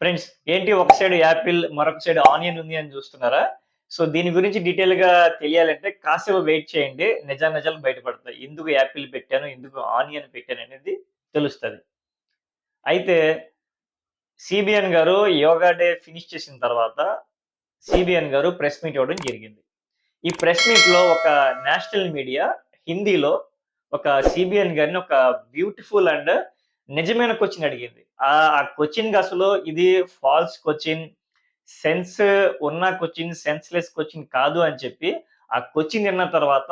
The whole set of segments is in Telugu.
ఫ్రెండ్స్ ఏంటి ఒక సైడ్ యాపిల్ మరొక సైడ్ ఆనియన్ ఉంది అని చూస్తున్నారా? సో దీని గురించి డీటెయిల్గా తెలియాలంటే కాసేపు వెయిట్ చేయండి. నిజా నిజాలు బయటపడతాయి. ఎందుకు యాపిల్ పెట్టాను? ఎందుకు ఆనియన్ పెట్టాను అనేది తెలుస్తుంది. అయితే సిబిఎన్ గారు యోగా డే ఫినిష్ చేసిన తర్వాత సిబిఎన్ గారు ప్రెస్ మీట్ ఇవ్వడం జరిగింది. ఈ ప్రెస్ మీట్లో ఒక నేషనల్ మీడియా హిందీలో ఒక సిబిఎన్ గారిని ఒక బ్యూటిఫుల్ అండ్ నిజమైన క్వశ్చన్ అడిగింది. ఆ క్వశ్చన్ అసలు ఇది ఫాల్స్ క్వశ్చన్ సెన్స్ ఉన్న క్వశ్చన్ సెన్స్లెస్ క్వశ్చన్ కాదు అని చెప్పి ఆ క్వశ్చన్ విన్న తర్వాత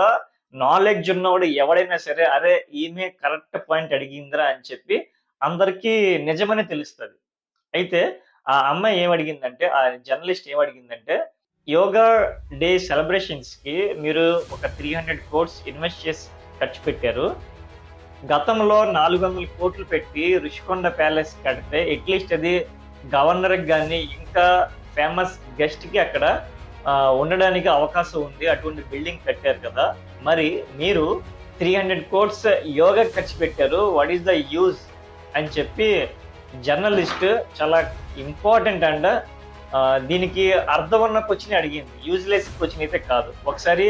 నాలెడ్జ్ ఉన్నవాడు ఎవడైనా సరే అరే ఈమె కరెక్ట్ పాయింట్ అడిగిందిరా అని చెప్పి అందరికీ నిజమని తెలుస్తుంది. అయితే ఆ అమ్మాయి ఏం అడిగిందంటే ఆ జర్నలిస్ట్ ఏం అడిగిందంటే యోగా డే సెలబ్రేషన్స్కి మీరు ఒక త్రీ హండ్రెడ్ కోర్స్ ఇన్వెస్ట్ చేసి ఖర్చు పెట్టారు. గతంలో నాలుగు వందల కోట్లు పెట్టి రుషికొండ ప్యాలెస్ కడితే అట్లీస్ట్ అది గవర్నర్కి కానీ ఇంకా ఫేమస్ గెస్ట్కి అక్కడ ఉండడానికి అవకాశం ఉంది. అటువంటి బిల్డింగ్ కట్టారు కదా. మరి మీరు త్రీ హండ్రెడ్ కోట్స్ యోగా ఖర్చు పెట్టారు. వాట్ ఈస్ ద యూజ్ అని చెప్పి జర్నలిస్ట్ చాలా ఇంపార్టెంట్ అండ్ దీనికి అర్థం ఉన్న క్వశ్చన్ అడిగింది. యూజ్లెస్ క్వశ్చన్ అయితే కాదు. ఒకసారి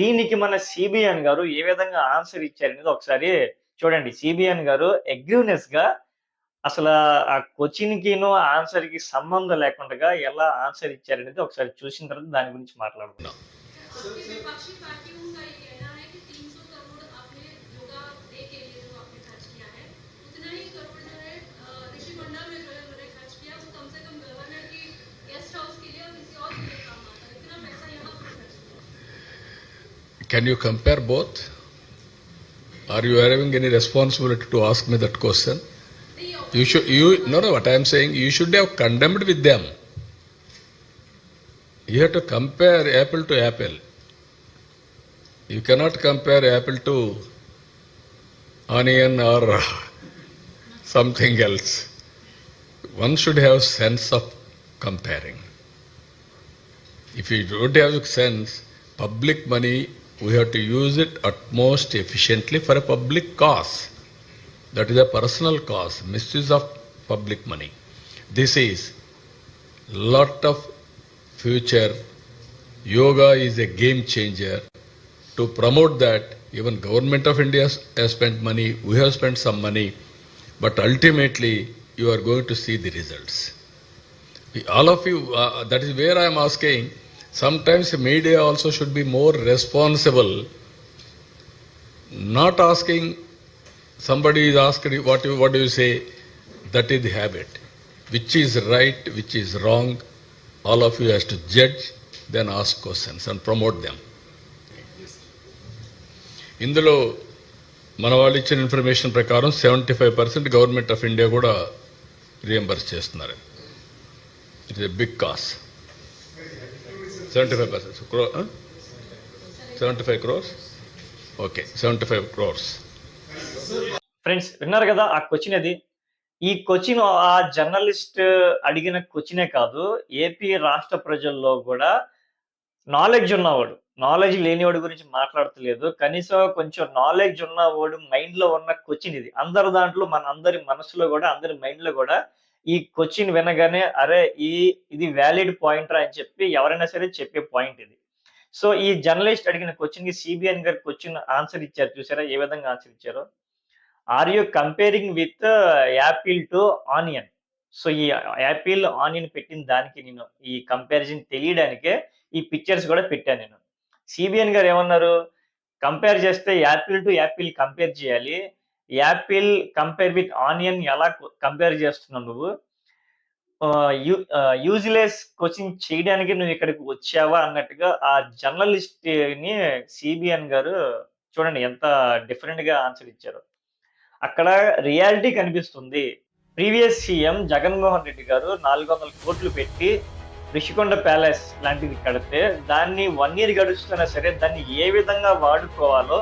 దీనికి మన సిబిఎన్ గారు ఏ విధంగా ఆన్సర్ ఇచ్చారనేది ఒకసారి చూడండి సిబిఎన్ గారు అగ్రివ్నెస్గా అసలు ఆ క్వశ్చన్ కిను ఆన్సర్కి సంబంధం లేకుండా ఎలా ఆన్సర్ ఇచ్చారనేది ఒకసారి చూసిన తర్వాత దాని గురించి మాట్లాడుకుందాం Can you compare both? Are you having any responsibility to ask me that question? You should, you, no, no, what I am saying, you should have condemned with them. You have to compare apple to apple. You cannot compare apple to onion or something else. One should have sense of comparing. If you don't have a sense, public money, we have to use it at most efficiently for a public cause. That is a personal cause, misuse of public money. This is lot of future. Yoga is a game changer. To promote that, even government of India has spent money, we have spent some money, but ultimately you are going to see the results. All of you, uh, that is where I am asking, sometimes media also should be more responsible, not asking somebody is asking what you, what do you say, that is the habit. Which is right, which is wrong, all of you has to judge, then ask questions and promote them. ఇందులో మన వాళ్ళు ఇచ్చిన ఇన్ఫర్మేషన్ ప్రకారం seventy five percent government of India కూడా రియంబర్స్ చేస్తున్నారు it is big cost seventy five percent crow seventy five crores okay seventy five crores friends విన్నారు కదా ఆ క్వశ్చన్ అది ఈ క్వశ్చన్ ఆ జర్నలిస్ట్ అడిగిన క్వశ్చనే కాదు ఏపీ రాష్ట్ర ప్రజల్లో కూడా నాలెడ్జ్ ఉన్నవాడు నాలెడ్జ్ లేనివాడు గురించి మాట్లాడతలేదు కనీసం కొంచెం నాలెడ్జ్ ఉన్నవాడు మైండ్లో ఉన్న క్వశ్చన్ ఇది. అందరి దాంట్లో మన అందరి మనసులో కూడా అందరి మైండ్లో కూడా ఈ క్వశ్చన్ వినగానే అరే ఈ ఇది వ్యాలిడ్ పాయింట్ రా అని చెప్పి ఎవరైనా సరే చెప్పే పాయింట్ ఇది. సో ఈ జర్నలిస్ట్ అడిగిన క్వశ్చన్కి సిబిఎన్ గారు క్వశ్చన్ ఆన్సర్ ఇచ్చారు. చూసారా? ఏ విధంగా ఆన్సర్ ఇచ్చారో? Are you comparing with apple to onion so ఈ యాపిల్ ఆనియన్ పెట్టిన దానికి నేను ఈ కంపారిజన్ తెలియడానికే ఈ పిక్చర్స్ కూడా పెట్టాను నేను. సిబిఎన్ గారు ఏమన్నారు? కంపేర్ చేస్తే యాపిల్ టు యాపిల్ కంపేర్ చేయాలి. యాపిల్ కంపేర్ విత్ ఆనియన్ ఎలా కంపేర్ చేస్తున్నావు నువ్వు? యూజ్లెస్ కోచింగ్ చేయడానికి నువ్వు ఇక్కడికి వచ్చావా అన్నట్టుగా ఆ జర్నలిస్ట్ని సిబిఎన్ గారు చూడండి ఎంత డిఫరెంట్గా ఆన్సర్ ఇచ్చారు. అక్కడ రియాలిటీ కనిపిస్తుంది. ప్రీవియస్ సీఎం జగన్మోహన్ రెడ్డి గారు నాలుగు వందల కోట్లు పెట్టి రిషికొండ ప్యాలెస్ లాంటిది కడితే దాన్ని వన్ ఇయర్ గడుస్తున్నా సరే దాన్ని ఏ విధంగా వాడుకోవాలో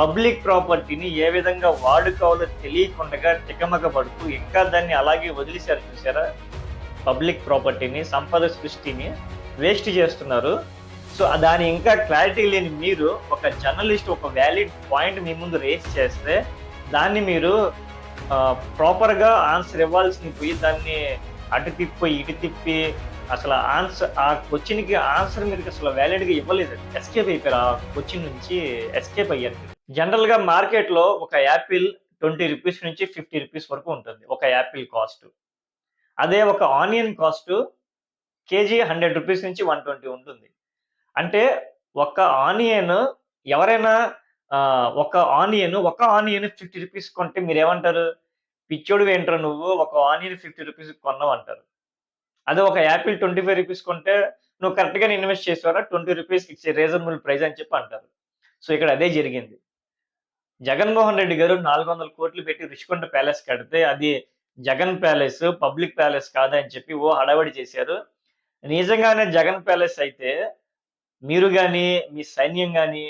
పబ్లిక్ ప్రాపర్టీని ఏ విధంగా వాడుకోవాలో తెలియకుండా తికమక పడుతూ ఇంకా దాన్ని అలాగే వదిలేశారు చూసారా పబ్లిక్ ప్రాపర్టీని సంపద సృష్టిని వేస్ట్ చేస్తున్నారు. సో దాని ఇంకా క్లారిటీ లేని మీరు ఒక జర్నలిస్ట్ ఒక వ్యాలిడ్ పాయింట్ మీ ముందు రేస్ చేస్తే దాన్ని మీరు ప్రాపర్గా ఆన్సర్ ఇవ్వాల్సింది పోయి దాన్ని అటు తిప్పి ఇటు తిప్పి అసలు ఆన్సర్ ఆ క్వశ్చన్కి ఆన్సర్ మీరు అసలు వ్యాలిడ్గా ఇవ్వలేదు. ఎస్కేప్ అయిపోయారు ఆ క్వశ్చన్ నుంచి ఎస్కేప్ అయ్యారు జనరల్గా మార్కెట్లో ఒక యాపిల్ ట్వంటీ రూపీస్ నుంచి ఫిఫ్టీ రూపీస్ వరకు ఉంటుంది ఒక యాపిల్ కాస్ట్. అదే ఒక onion cost KG hundred rupees నుంచి వన్ ట్వంటీ ఉంటుంది. అంటే ఒక ఆనియన్ ఎవరైనా ఒక ఆనియన్ ఒక ఆనియన్ ఫిఫ్టీ రూపీస్ కొంటే మీరు ఏమంటారు పిచ్చోడు ఏంట్రా నువ్వు? ఒక ఆనియన్ ఫిఫ్టీ రూపీస్ కొన్నావు అంటారు అదే ఒక యాపిల్ ట్వంటీ ఫైవ్ రూపీస్ కొంటే నువ్వు కరెక్ట్గా invest చేసేవారా? Twenty rupees it's reasonable price అని చెప్పి అంటారు. సో ఇక్కడ అదే జరిగింది. జగన్మోహన్ రెడ్డి గారు నాలుగు వందల కోట్లు పెట్టి రిషికొండ ప్యాలెస్ కడితే అది జగన్ ప్యాలెస్ పబ్లిక్ ప్యాలెస్ కాదని చెప్పి ఓ హడావడి చేశారు. నిజంగానే జగన్ ప్యాలెస్ అయితే మీరు కానీ మీ సైన్యం కానీ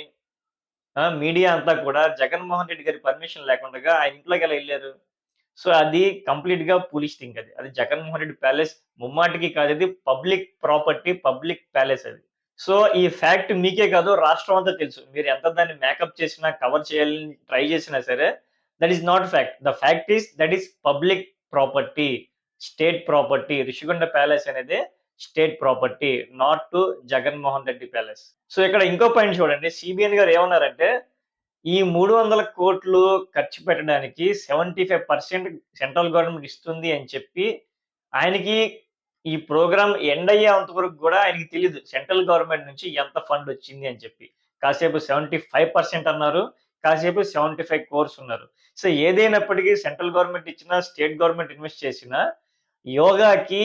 మీడియా అంతా కూడా జగన్మోహన్ రెడ్డి గారి పర్మిషన్ లేకుండా ఆయన ఇంట్లోకి ఎలా వెళ్ళారు? సో అది కంప్లీట్గా పోలీస్ థింగ్ అది. అది జగన్మోహన్ రెడ్డి ప్యాలెస్ ముమ్మాటికి కాదు అది పబ్లిక్ ప్రాపర్టీ పబ్లిక్ ప్యాలెస్ అది. సో ఈ ఫ్యాక్ట్ మీకే కాదు రాష్ట్రం అంతా తెలుసు. మీరు ఎంత దాన్ని మేకప్ చేసినా కవర్ చేయాలని ట్రై చేసినా సరే that is not fact the fact is that is public property state property Rishikonda palace అనేది state property not to Jaganmohan Reddy palace so ఇక్కడ ఇంకో పాయింట్ చూడండి. సిబిఎన్ గారు ఏమన్నారంటే ఈ మూడు వందల కోట్లు ఖర్చు పెట్టడానికి seventy five percent central government ఇస్తుంది అని చెప్పి ఆయనకి ఈ ప్రోగ్రామ్ ఎండ్ అయ్యే అంతవరకు కూడా ఆయనకి తెలియదు సెంట్రల్ గవర్నమెంట్ నుంచి ఎంత ఫండ్ వచ్చింది అని చెప్పి. కాసేపు సెవెంటీ ఫైవ్ పర్సెంట్ అన్నారు. కాసేపు సెవెంటీ ఫైవ్ కోర్స్ ఉన్నారు. సో ఏదైనప్పటికీ సెంట్రల్ గవర్నమెంట్ ఇచ్చినా స్టేట్ గవర్నమెంట్ ఇన్వెస్ట్ చేసినా యోగాకి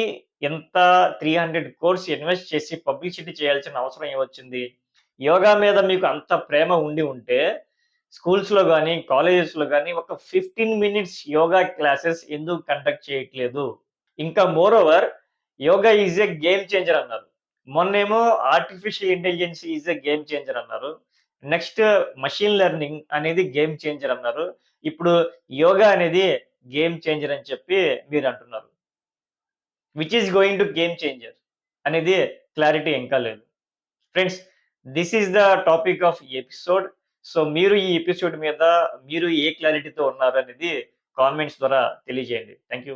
ఎంత త్రీ హండ్రెడ్ కోర్స్ ఇన్వెస్ట్ చేసి పబ్లిసిటీ చేయాల్సిన అవసరం ఏమొచ్చింది? యోగా మీద మీకు అంత ప్రేమ ఉండి ఉంటే స్కూల్స్లో కానీ కాలేజెస్లో కానీ ఒక ఫిఫ్టీన్ మినిట్స్ యోగా క్లాసెస్ ఎందుకు కండక్ట్ చేయట్లేదు? ఇంకా moreover yoga is a game changer అన్నారు. మొన్నేమో artificial intelligence is a game changer అన్నారు. నెక్స్ట్ మషిన్ లెర్నింగ్ అనేది గేమ్ చేంజర్ అన్నారు. ఇప్పుడు యోగా అనేది గేమ్ చేంజర్ అని చెప్పి మీరు అంటున్నారు. Which is going to game changer అనేది క్లారిటీ ఇంకా లేదు. Friends this is the topic of episode so మీరు ఈ ఎపిసోడ్ మీద మీరు ఏ క్లారిటీతో ఉన్నారు అనేది కామెంట్స్ ద్వారా తెలియజేయండి. Thank you